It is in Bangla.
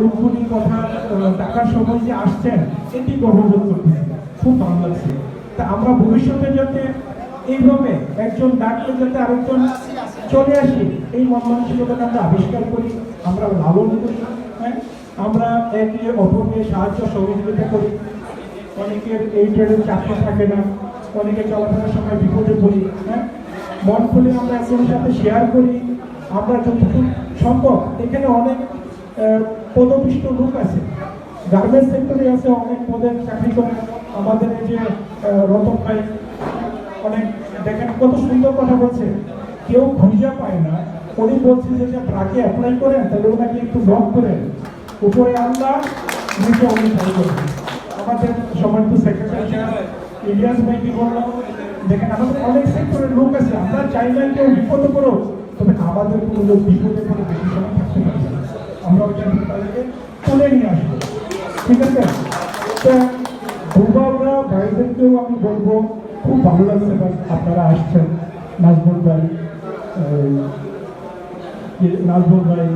লোকগুলি কথা টাকার যে আসছেন, এটি গর্ববোধ করতেছি খুব ভালো লাগছে। তা আমরা ভবিষ্যতে যাতে এইভাবে একজন ডাকলে যাতে আরেকজন চলে আসি, এই মন মানসিকতাটা আমরা আবিষ্কার করি আমরা লালন করি হ্যাঁ? আমরা একে অপরকে সাহায্য সহযোগিতা করি। অনেকের এই ট্রেডের চাকরি থাকে না, অনেকে চলাফেরার সময় বিপদে পড়ি হ্যাঁ? মন খুলে আমরা একজনের সাথে শেয়ার করি, আমরা যতটুকু সম্ভব, এখানে অনেক পদপিষ্ট লোক আছে। গার্মেন্টস সেক্টরে আছে অনেক পদের চাকরি করে। আমাদের এই যে রতন ভাই, অনেক দেখেন কত সুন্দর কথা বলছে। কেউ খুঁজে পায় না। উনি বলছে যে ট্রাকে অ্যাপ্লাই করেন, তাহলে ওনাকে একটু ব্লক করেন উপরে আল্লাহ, নিচে উনি করবেন আমাদের সম্মানিত সেক্রেটারি ইলিয়াস ভাই কি বললাম দেখেন, আমাদের অনেক সেক্টরের লোক আছে। আমরা চাই না কেউ বিপদ করো তবে আমাদের কোনো লোক বিপদে করে বেশি সময় থাকতে পারবে না। আমরা ওইটা তাদেরকে তুলে নিয়ে আসব। ঠিক আছে? তো দুবাবরা ভাইদেরকেও আমি বলব, খুব ভালো লাগছে আপনারা আসছেন, নাজমুল ভাই নাজমুল ভাই